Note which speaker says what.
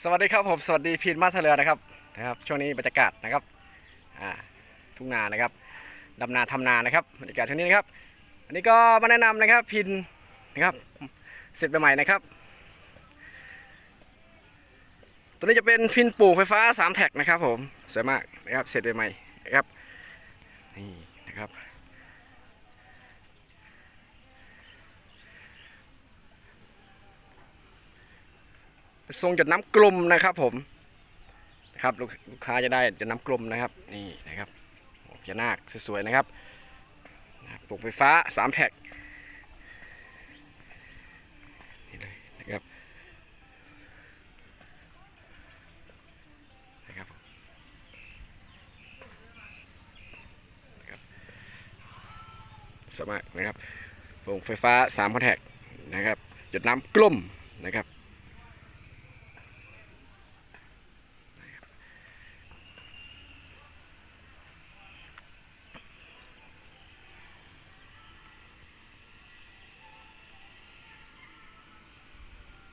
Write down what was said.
Speaker 1: สวัสดีครับผมสวัสดีพีนมาทะเรือนะครับนะครับ ช่วงนี้บรรยากาศนะครับอ่าทุ่งนานะครับดำนาทำนานะครับบรรยากาศช่วงนี้นะครับ อันนี้ก็มาแนะนำนะครับพินนะครับเสร็จใหม่ๆนะครับ ตัวนี้จะเป็นพินปลูกไฟฟ้า3แท็กนะครับผมสวยมากนะครับเสร็จใหม่ๆนะครับนี่นะครับ เป็น ทรงหยดน้ำกลมนะครับผมครับลูกค้าจะได้หยดน้ำกลมนะครับนี่นะครับโอ้พญานาคสวยๆนะครับปลูกไฟฟ้าสามแพ็กนี่เลยนะครับนะครับผมนะครับสวยมากนะครับปลูกไฟฟ้าสามคอนแทคนะครับหยดน้ำกลมนะครับ